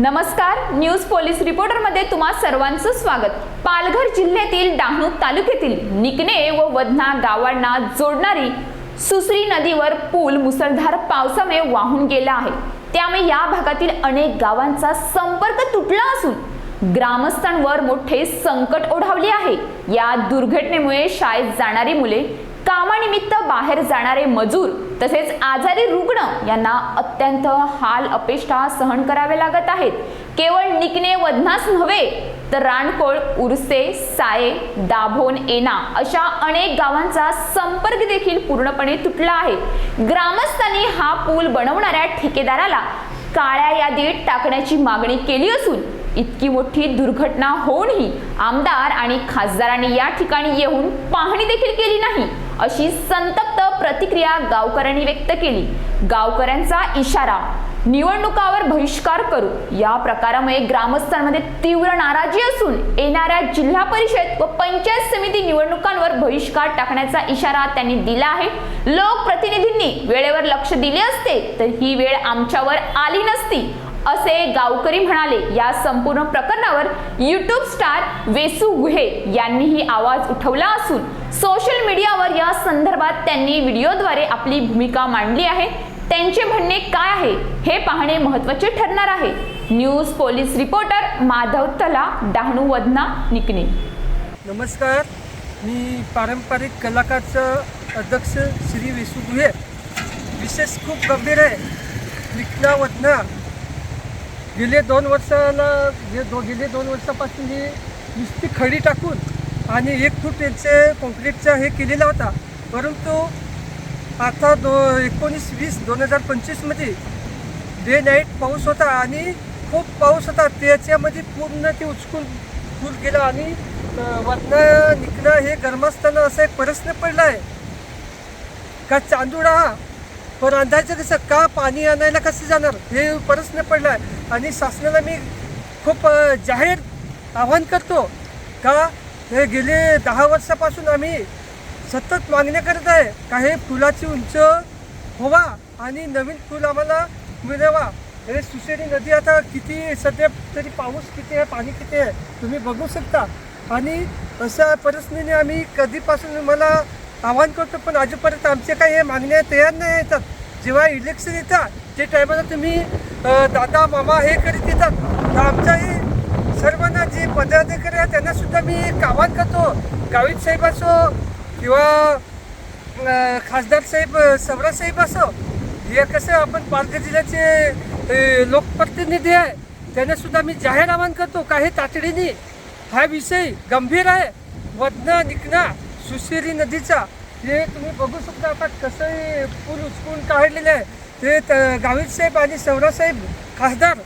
नमस्कार news police रिपोर्टरमध्ये तुम्हा सर्वांचं स्वागत. पालघर जिल्ह्यातील डहाणू तालुक्यातील निकने व वदना गावांना जोडणारी सुसरी नदीवर पूल मुसळधार पावसामुळे वाहून गेला आहे. त्यामुळे या भागातील अनेक गावांचा संपर्क तुटला असून ग्रामस्थांवर मोठे संकट ओढावले आहे. या दुर्घटनेमुळे शाळेत जाणारी मुले कामानिमित्त बाहेर जाणारे मजूर तसेच आजारी रुग्ण यांना अत्यंत हाल अपेष्टा सहन करावे लागत आहेत. केवळ निकणे वधनास नव्हे तर रानकोळ उरसे साये दाभोन एना अशा अनेक गावांचा संपर्क देखील पूर्णपणे तुटला आहे. ग्रामस्थांनी हा पूल बनवणाऱ्या ठेकेदाराला काळ्या यादीत टाकण्याची मागणी केली असून इतकी मोठी दुर्घटना होऊनही आमदार आणि खासदारांनी या ठिकाणी येऊन पाहणी देखील केली नाही. अशी संतप्त प्रतिक्रिया गावकऱ्यांनी व्यक्त केली. गावकऱ्यांचा इशारा निवडणुकावर बहिष्कार करू. या प्रकारामुळे ग्रामस्थांमध्ये तीव्र नाराजी असून येणाऱ्या जिल्हा परिषद व पंचायत समिती निवडणुकांवर बहिष्कार टाकण्याचा इशारा त्यांनी दिला आहे. लोकप्रतिनिधींनी वेळेवर लक्ष दिले असते तर ही वेळ आमच्यावर आली नसती. असे गावकरी म्हणाले या संपूर्ण प्रकरणावर युट्यूब स्टार वेसू गुहे यांनीही आवाज उठवला असून सोशल मीडियावर या संदर्भात त्यांनी व्हिडिओद्वारे आपली भूमिका मांडली आहे. त्यांचे म्हणणे काय आहे हे पाहणे महत्त्वाचे ठरणार आहे. न्यूज पोलीस रिपोर्टर माधव तला डहाणू वदना निकने. नमस्कार. मी पारंपरिक कलाकारचं अध्यक्ष श्री विसू गुहे. विशेष खूप गंभीर आहे. निकना वदना. गेले दोन वर्षाला हे दो गेले दोन वर्षापासून ही नुसती खडी टाकून आणि एक फूट यांचे कॉन्क्रीटचा हे केलेला होता. परंतु आता दो एकोणीस वीस दोन हजार पंचवीसमध्ये डे नाईट पाऊस होता आणि खूप पाऊस होता. त्याच्यामध्ये पूर्ण ते उचकून फूल गेला आणि अं, निघणं हे गरमासताना असा एक प्रश्न पडला आहे का चांदूड हा? पण अंदाजे कसं का पाणी आणायला कसं जाणार? हे प्रश्न पडला आहे आणि शासनाला मी खूप जाहीर आव्हान करतो का हे गेले दहा वर्षापासून आम्ही सतत मागण्या करत आहे का हे फुलाची उंच व्हावा आणि नवीन फुल आम्हाला मिळावा. हे सुशेरी नदी आता किती सध्या तरी पाऊस किती आहे पाणी किती आहे तुम्ही बघू शकता. आणि अशा परिस्थितीने आम्ही कधीपासून मला आव्हान करतो पण अजूनपर्यंत आमचे काही हे मागण्या तयार नाही येतात. जेव्हा इलेक्शन येतात ते टायमाला तुम्ही दादा मामा हे करीत येतात तर आमच्याही सर्वांना जे पदाधिकारी आहेत त्यांना सुद्धा मी कामात करतो. गावित साहेब असो किंवा खासदार साहेब सवरा साहेब असो हे कसं आपण पालघर जिल्ह्याचे लोकप्रतिनिधी आहे. त्यांना सुद्धा मी जाहीर आवाहन करतो. काही तातडीने हा विषय गंभीर आहे. वदना निकना सुशिरी नदीचा हे तुम्ही बघू शकता आता कसं पूल उचकून काढलेलं आहे. ते त- गावित साहेब आणि सवरा साहेब खासदार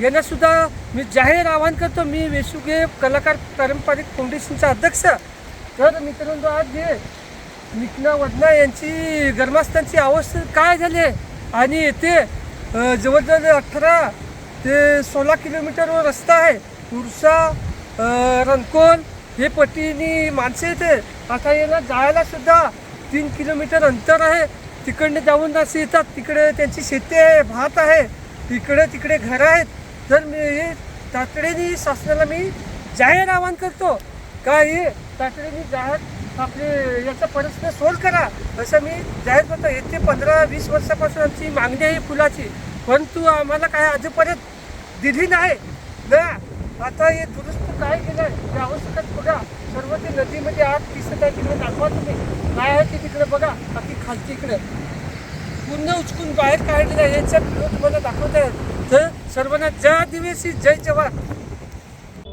यांनासुद्धा मी जाहीर आवाहन करतो मी वेसुगे कलाकार पारंपरिक फाउंडेशनचा अध्यक्ष. तर मित्रांनो आज हे निकना वदना यांची गर्मास्थांची अवस्था काय झाली आहे? आणि येथे जवळजवळ अठरा ते सोळा किलोमीटरवर रस्ता आहे. उर्सा अ, रनकोल हे पट्टीनी माणसं येते. आता यांना जायला सुद्धा तीन किलोमीटर अंतर आहे. तिकडनं जाऊन असे येतात तिकडे त्यांची शेती आहे भात आहे इकडे तिकडे घरं आहेत. तर मी हे तातडीने शासनाला मी जाहीर आवाहन करतो का हे तातडीने जाहीर आपले याचा प्रश्न सोल्व करा असं मी जाहीर करतो. येते पंधरा वीस वर्षापासून आमची मागणी आहे फुलाची परंतु आम्हाला काय अजूनपर्यंत दिली नाही. ना आता हे दुरुस्त काय केलं आहे आवश्यकच बघा. सर्व ते नदीमध्ये आत दिसत आहे तिकडे दाखवा तुम्ही. काय आहे ते तिकडे बघा बाकी खालची इकडे. पूर्ण उचकून बाहेर काढलेलं आहे याचा व्हिडिओ तुम्हाला दाखवत आहे तर सर्वांना जय दिवसी जय जवान.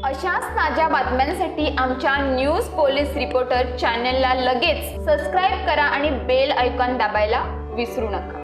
अशाच ताज्या बातम्यांसाठी आमच्या न्यूज पोलीस रिपोर्टर चॅनलला लगेच सबस्क्राईब करा आणि बेल ऐकॉन दाबायला विसरू नका.